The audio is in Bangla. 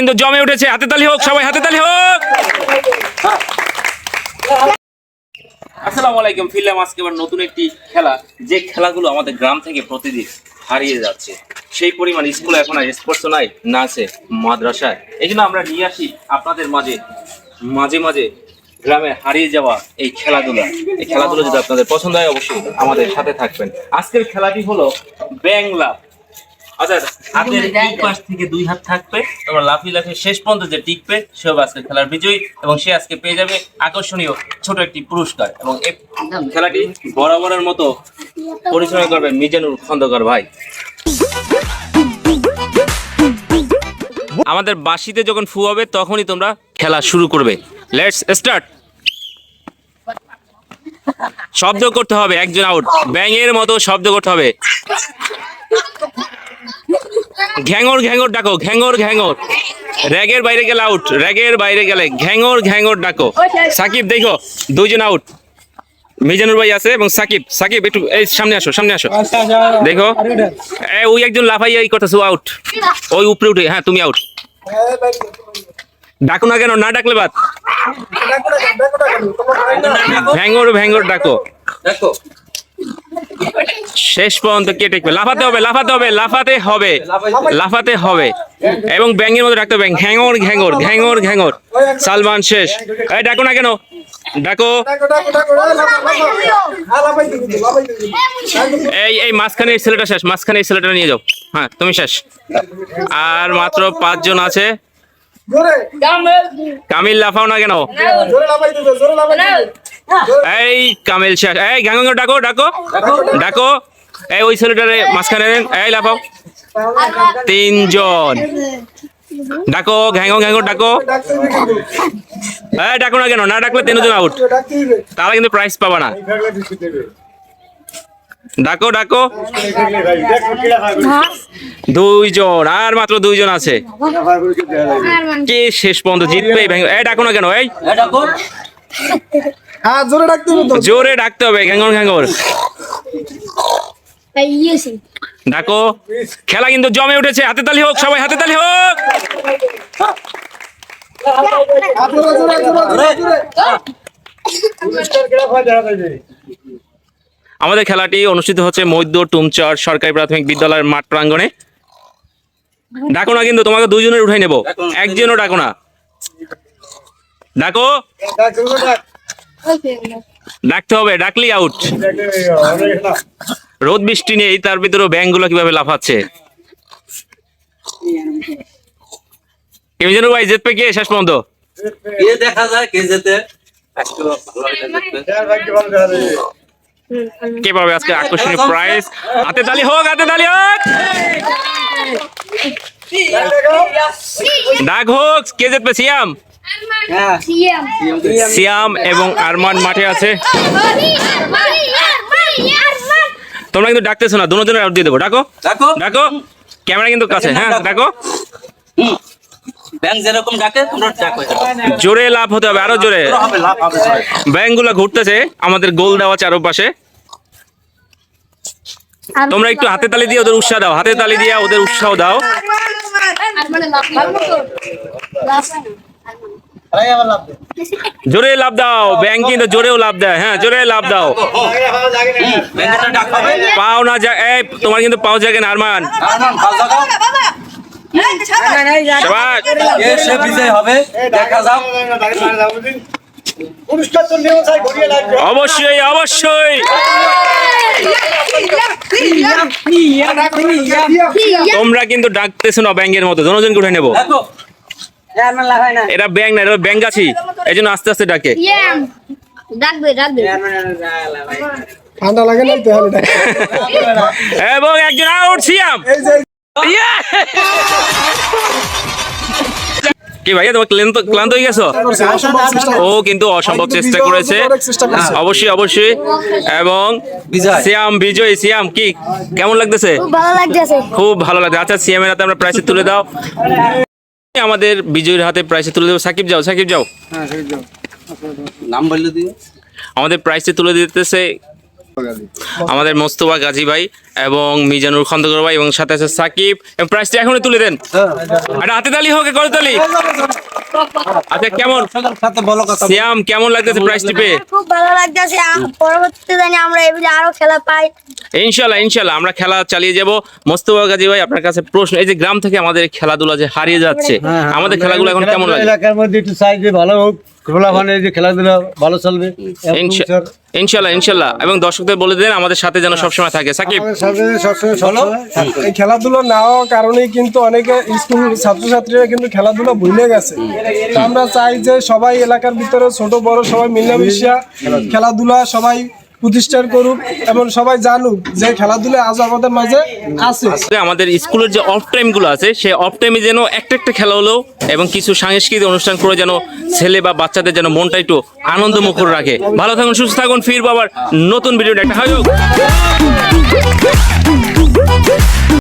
কিন্তু জমে উঠেছে। হাতে তালি হোক, সবাই হাতে তালি হোক। আসসালামু আলাইকুম ফিরলাম আজকে এবার নতুন একটি খেলা। যে খেলাগুলো আমাদের গ্রাম থেকে প্রতিদিন হারিয়ে যাচ্ছে। সেই পরিমাণ স্কুলে এখন আর স্পোর্টস নাই, না আছে মাদ্রাসায়। এই জন্য আমরা নিয়ে আসি আপনাদের মাঝে মাঝে মাঝে গ্রামে হারিয়ে যাওয়া এই খেলাধুলা। এই খেলাধুলো যদি আপনাদের পছন্দ হয়, অবশ্যই আমাদের সাথে থাকবেন। আজকের খেলাটি হলো ব্যাংলা। অর্থাৎ হাতের এক পাশ থেকে দুই হাত থাকবে তোমরা লাফিয়ে লাফিয়ে শেষ পর্যন্ত যে টিকবে সে হবে আজকের খেলার বিজয়ী এবং সে আজকে পেয়ে যাবে আকর্ষণীয় ছোট একটি পুরস্কার। এবং এই খেলাটি বরাবরের মতো পরিচালনা করবে মিজানুর খন্দকার ভাই। আমাদের বাসিতে যখন ফু হবে তখনই তোমরা খেলা শুরু করবে। লেটস স্টার্ট শব্দ করতে হবে একজন আউট ব্যাঙের মতো শব্দ করতে হবে। ঘ্যাঙর ঘ্যাঙর ডাকো, ঘ্যাঙর ঘ্যাঙর। র্যাগের বাইরে গেলে আউট র্যাগের বাইরে গেলে ঘ্যাঙর ঘ্যাঙর ডাকো। সাকিব, দেখো, দুইজন আউট মিজানুর ভাই আছে এবং সাকিব। সাকিব, একটু, এই সামনে আসো সামনে আসো। দেখো ওই একজন লাফাইয়া এই করতেছে আউট ওই উপরে উঠে হ্যাঁ তুমি আউট ডাকো না কেন, না ডাকলে বাদ। ভ্যাঙ্গর ভ্যাঙ্গর ডাকো। শেষ পর্যন্ত কে টেকবে? লাফাতে হবে লাফাতে হবে লাফাতে হবে লাফাতে হবে। এবং ব্যাঙের মতো ডাকতে হবে ঘ্যাঙর ঘ্যাঙর ঘ্যাঙর ঘ্যাঙর। সালমান শেষ। এই ডাকো না কেন? ডাকো। এই এই মাঝখানে এই ছেলেটা শেষ মাঝখানে এই ছেলেটা নিয়ে যাও। হ্যাঁ তুমি শেষ। আর মাত্র পাঁচজন আছে। কামিল লাফাও না কেন? এই, কামিল শেষ এই ঘ্যাঙর ডাকো ডাকো। ডাকো। এই, ওই ছেলেটারে মাঝখানে এই, লাফাও। তিনজন। ডাকো ঘ্যাঙো ঘ্যাঙো ডাকো। এই, ডাকো না কেন? না ডাকলে তিনজন আউট তাহলে কিন্তু প্রাইজ পাবা না। ডাকো ডাকো। দুইজন। আর মাত্র দুইজন আছে। কে শেষ পর্যন্ত জিতবে? এই ডাকো না কেন? এই। দেখো হ্যাঁ জোরে ডাকতে হবে তো। জোরে ডাকতে হবে ঘ্যাঙর ঘ্যাঙর ইয়েছি ডাকো। খেলা কিন্তু জমে উঠেছে হাতে তালি হোক সবাই হাতে তালি হোক। আমাদের খেলাটি অনুষ্ঠিত হচ্ছে মধ্য টুমচর সরকারি প্রাথমিক বিদ্যালয়ের মাঠ প্রাঙ্গণে। ডাকো না কিন্তু তোমাকে দুইজনের উঠাই নেব। একজনও ডাকো না। ডাকো ডাক জোরে ডাক। ডাকতে হবে ডাকলি আউট রোদ বৃষ্টি নেই তার ভিতরে ব্যাংকগুলো কীভাবে লাফাচ্ছে? কেমিজানুর ভাই জিতবে কে? শেষ পর্যন্ত। দেখা যায় কে দেখতে। কে পাবে আজকে আকর্ষণীয় প্রাইজ হাতে তালি হোক হাতে তালি হোক! ডাক হোক কে জিতবে সিয়াম? সিয়াম। এবং আরমান মাঠে আছে। তোমরা কিন্তু ডাকতেছো না দুজনের আউট দিয়ে দেবো। ডাকো। দেখো ডাকো। ক্যামেরা কিন্তু কাছে হ্যাঁ ডাকো। ব্যাংক যেরকম ডাকে তোমরা ডাকো জোরে লাভ হতে হবে আরও জোরে। তোমরা হবে লাভ হবে সবাই। ব্যাংকগুলো ঘুরতেছে আমাদের গোল দেওয়া চারপাশে। তোমরা একটু হাতে তালি দিয়ে ওদের উৎসাহ দাও হাতে তালি দিয়ে ওদের উৎসাহ দাও। জোরে লাভ দাও ব্যাংক কিন্তু জোরেও লাভ দেয় হ্যাঁ জোরে লাভ দাও ব্যাংকেটা ডাক হবে পাও না যা এই তোমার কিন্তু পাও জাগে না আরমান অবশ্যই অবশ্যই তোমরা কিন্তু ডাকতেছো না ব্যাংকের মতো জনজনকে উঠে নেব দেখো এটা ব্যাংক না। এটা ব্যাংক আছি এই জন্য আস্তে আস্তে ডাকে। ডাকবে ডাকবে ঠান্ডা লাগে না এবং একজন আউট সিয়াম। কি ভাইয়া তোমার ক্লান্ত ক্লান্ত হয়ে গেছো? অসম্ভব চেষ্টা ও কিন্তু অসম্ভব চেষ্টা করেছে। অবশ্যই অবশ্যই। এবং বিজয়। সিয়াম বিজয় সিয়াম কি? কেমন লাগতেছে? খুব ভালো লাগতেছে। খুব ভালো লাগছে। আচ্ছা সিএম এর হাতে আমরা প্রাইসে তুলে দাও। আমাদের বিজয়ীর হাতে প্রাইসে তুলে দেবো। সাকিব যাও সাকিব যাও। নাম বললে দিও। আমাদের প্রাইসে তুলে দিতেছে আমাদের মোস্তফা গাজী ভাই এবং মিজানুর খন্দকর ভাই এবং সাথে আছে সাকিব। এবং প্রাইসটা এখনই তুলে দেন। এটা হাতে তালি হোক করে তালি। আচ্ছা কেমন? সাথে বলো কথা সিয়াম কেমন লাগতেছে প্রাইস টিপে? খুব ভালো লাগতেছে। পরবর্তীতে জানি আমরা আরও খেলা পাই। ইনশাল্লাহ ইনশাআল্লাহ আমরা খেলা চালিয়ে যাব। মোস্তফা গাজী ভাই আপনার কাছে প্রশ্ন এই যে গ্রাম থেকে আমাদের খেলাধুলা যে হারিয়ে যাচ্ছে আমাদের খেলাগুলো এখন কেমন লাগে? এলাকার মধ্যে একটু ভালো হোক। মানে যে খেলাধুলা ভালো চলবে। ইনশাল্লাহ ইনশাল্লাহ। এবং দর্শকদের বলে দেন আমাদের সাথে যেন সবসময় থাকে। সাকিব। এই খেলাধুলা কারণেই কিন্তু অনেকে স্কুল ছাত্রছাত্রীরা কিন্তু খেলাধুলা ভুলে গেছে। আমরা চাই যে সবাই এলাকার ভিতরে ছোট বড় সবাই খেলাধুলা সবাই প্রতিষ্ঠা করুক এবং সবাই জানুক যে খেলাধুলা আজ আমাদের মাঝে আছে। আমাদের স্কুলের যে অফ টাইমগুলো আছে, সেই অফ টাইমে যেন একটা একটা খেলা হলো এবং কিছু সাংস্কৃতিক অনুষ্ঠান করে যেন ছেলে বা বাচ্চাদের যেন মনটা একটু আনন্দ মুখর রাখে। ভালো থাকুন, সুস্থ থাকুন ফির বাবার নতুন ভিডিও একটা হয়